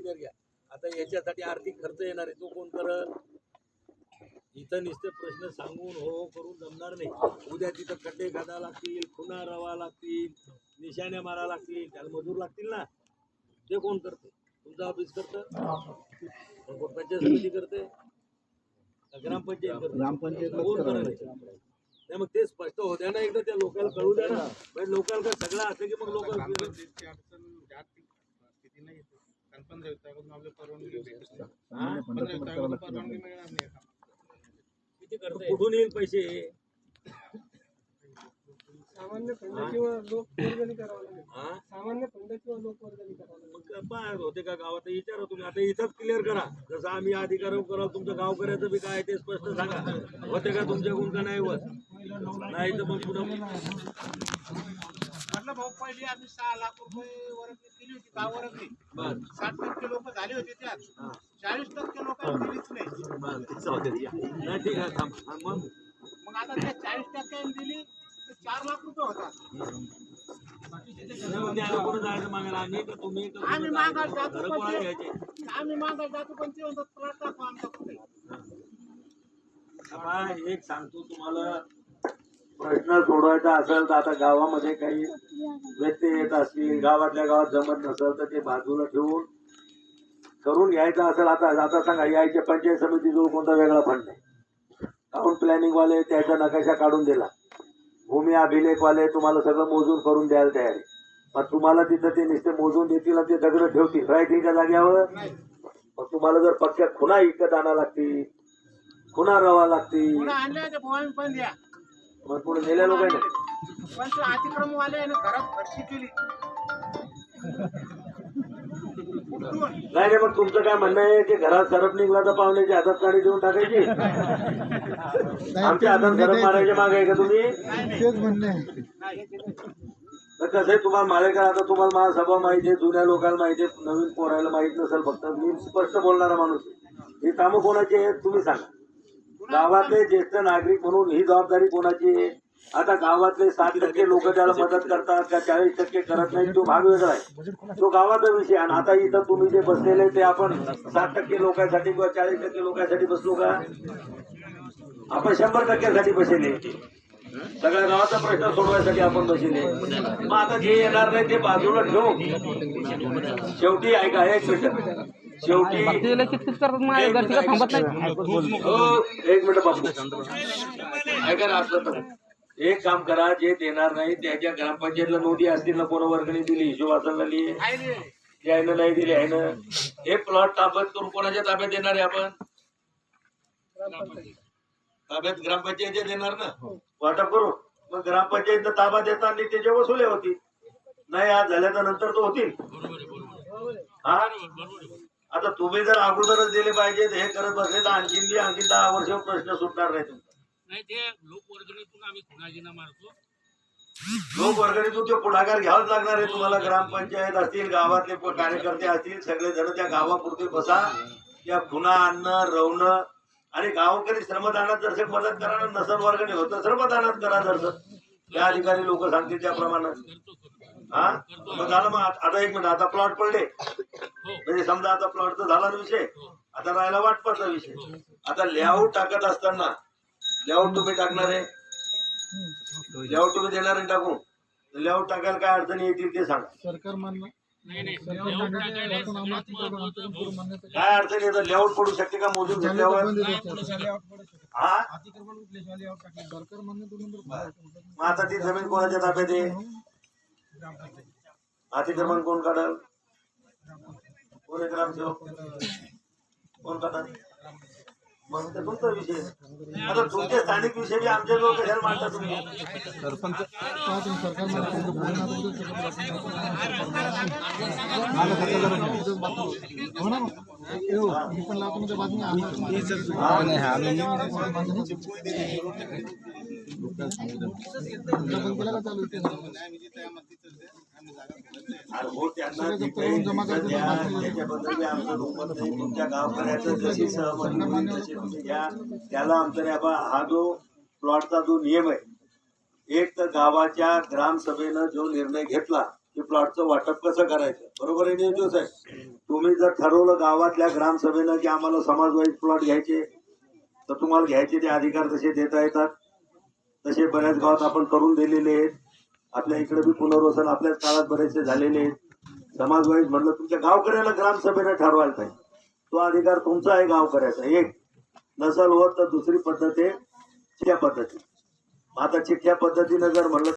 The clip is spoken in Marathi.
इंजिनियर घ्या. आता याच्यासाठी आर्थिक खर्च येणार आहे. तो कोण करत इथं नुसते प्रश्न सांगून हो करून जमणार नाही. उद्या तिथं खड्डे खादा लागतील खुना रवा लागतील निशाण्या मारा लागतील त्याला मजूर लागतील ना? ते कोण करते? तुमचं ऑफिस करतं? कोण पंचायत समिती करते? ग्रामपंचायत करते? ग्रामपंचायत कोण करायचं नाही मग ते स्पष्ट होत्या ना एकदा त्या लोकांना कळू द्या ना. म्हणजे लोकांना सगळं असलं की मग लोक कारण पंधरा परवानगी भेटत नाही. पंधरा परवानगी मिळणार नाही. कुठून येईल पैसे? सामान्य फंड किंवा लोक वर्गणी करावं लागेल. हा? सामान्य फंड किंवा लोक वर्गणी करावं लागेल. मग काय होते का गावात विचारा तुम्ही. आता इथंच क्लिअर करा. जसं आम्ही अधिकार कराल तुमचं गाव करायचं बी काय ते स्पष्ट सांगा. होते का तुमच्याकडून का नाही होत? नाही तर मग पुढं म्हटलं भाऊ पहिली आम्ही सहा लाख रुपये वर्गणी केली होती गाव वर्गणी बर. साठ टक्के लोक झाले होते त्यात. चाळीस टक्के लोकांनी दिलीच नाही. बर नाही ठीक आहे थांब. हा, मग? मग आता त्या चाळीस टक्क्यांनी दिली तर चार लाख रुपये होता. नाही, मग ते आता कुठं जायचं मागायला? आम्ही का तुम्ही का आम्ही कुठं मागायला जायचं? जातो घरं पण कोणाला ते- घ्यायचे? आम्ही मागायला जातो पण ते म्हणतात प्लॉट टाकू आमचा कुठे. एक सांगतो तुम्हाला. प्रश्न सोडवायचा असेल तर आता गावामध्ये काही व्यत्यय येत असतील गावातल्या गावात जमत नसेल तर ते बाजूला ठेवून करून घ्यायचं असेल. आता आता सांगा यायच्या पंचायत समितीजवळ कोणता वेगळा फंड नाही टाऊन प्लॅनिंग वाले त्याचा नकाशा काढून दिला. भूमी अभिलेख वाले तुम्हाला सगळं मोजून करून द्यायला तयार आहे. मग तुम्हाला तिथं ते नुसते मोजून देतील ते दगड ठेवतील. राहतील का जाग्यावर मग तुम्हाला जर पक्क्या खुणा विकत आणा लागतील खुणा रवा लागतील. पुढे नेल्या लोकांनी. पण ते अतिक्रम वाले घरात केली. नाही नाही मग तुमचं काय म्हणणं आहे की घरात सरप निघला तर पाहुण्याची हातात काढी देऊन टाकायची? आमच्या हातात सरप मारायच्या मागे आहे का तुम्ही? तेच म्हणणे कसं आहे तुम्हाला माळेकर आता तुम्हाला महासभा माहिती आहे जुन्या लोकांना माहिती आहे नवीन पोरायला माहीत नसेल फक्त. मी स्पष्ट बोलणारा माणूस आहे. ही कामं कोणाची आहेत तुम्ही सांगा. गावातले ज्येष्ठ नागरिक म्हणून ही जबाबदारी कोणाची आहे? आता गावातले सात टक्के लोक त्याला मदत करतात का चाळीस टक्के करत नाही तो भाग वेगळा आहे. तो गावाचा विषय आणि आता इथं तुम्ही जे बसलेले ते आपण सात टक्के लोकांसाठी किंवा चाळीस टक्के लोकांसाठी बसलो का? आपण शंभर टक्क्यासाठी बसेले सगळ्या गावाचा प्रश्न सोडवायसाठी आपण बसले मग आता जे येणार नाही ते बाजूला ठेवू. शेवटी ऐका एक मिनिट. शेवटी कितकीच करतात माझ्या घरची का थांबत नाही. हो, एक मिनिट बापू. ऐका ना असलं तर. एक काम करा जे देणार नाही त्याच्या ग्रामपंचायतला नोंदी असतील ना कोणा वर्गणी दिली हिशोब लिहि. आहे रे. जे आहे ना नाही दिली आहे ना. हे प्लॉट ताब्यात करून कोणाच्या ताब्यात देणार आहे आपण? ताब्यात ग्रामपंचायत देणार ना? वाटप करू मग ग्रामपंचायत ताबा देताना त्याच्या वसुल्या होती. नाही आज झाल्याच्यानंतर तो होतील. हा? आता तुम्ही जर अगोदरच दिले पाहिजे हे करत बसले तर आणखीन बी आणखी दहा वर्ष प्रश्न सुटणार नाही तुमचा. नाही ते लोकवर्गणीतून आम्ही मारतो. लोक वर्गणीतून ते पुढाकार घ्यावाच लागणार आहे तुम्हाला. ग्रामपंचायत असतील गावातले कार्यकर्ते असतील सगळे जण त्या गावापुरते बसा. त्या खुणा आणणं रवणं आणि गावकरी श्रमदानात जर मदत करा नसल वर्गणी होतं श्रमदानात करा जर त्या अधिकारी लोक सांगतील त्याप्रमाणे. हा? मग झालं मग आता एक मिनिट आता प्लॉट पडले. म्हणजे समजा आता प्लॉटचा झाला विषय. आता राहिला वाटपाचा विषय. आता लेआउट टाकत असताना लेआउट तुम्ही टाकणार आहे? लेआउट तुम्ही देणार आहे टाकून? लेआउट टाकायला काय अडचणी येतील ते सांगा. सरकार मान्यता काय अडचण येतं? लेआउट पडू शकते का मोजून घेतल्यावर? हा? मग आता ती जमीन कोणाच्या ताब्यात आहे? अतिक्रमण कोण काढल? कोण आहे ग्रामसेवक कोण काढल ते तुमचा विषय आता तुमचे स्थानिक विषय बी आमचे लोक कशाला मांडता तुम्ही सरपंच हो त्याला आमचं नाही बा हा जो प्लॉटचा जो नियम आहे एक तर गावाच्या ग्रामसभेनं जो निर्णय घेतला की प्लॉटचं वाटप कसं करायचं? बरोबर आहे नियोजन साहेब? तुम्ही जर ठरवलं गावातल्या ग्रामसभेनं की आम्हाला समाज वाईज प्लॉट घ्यायचे तर तुम्हाला घ्यायचे ते अधिकार तसे देता येतात. तसे बऱ्याच गावात आपण करून दिलेले आहेत. आपल्या इकडे बी पुनर्वसन आपल्याच काळात बरेचसे झालेले आहेत. म्हणलं तुमच्या गावकऱ्याला ग्रामसभेनं ठरवायला पाहिजे तो अधिकार तुमचा आहे गावकऱ्याचा. एक नसल होत तर दुसरी पद्धत आहे चिठ्ठ्या पद्धती. आता चिठ्ठ्या पद्धतीनं जर म्हणलं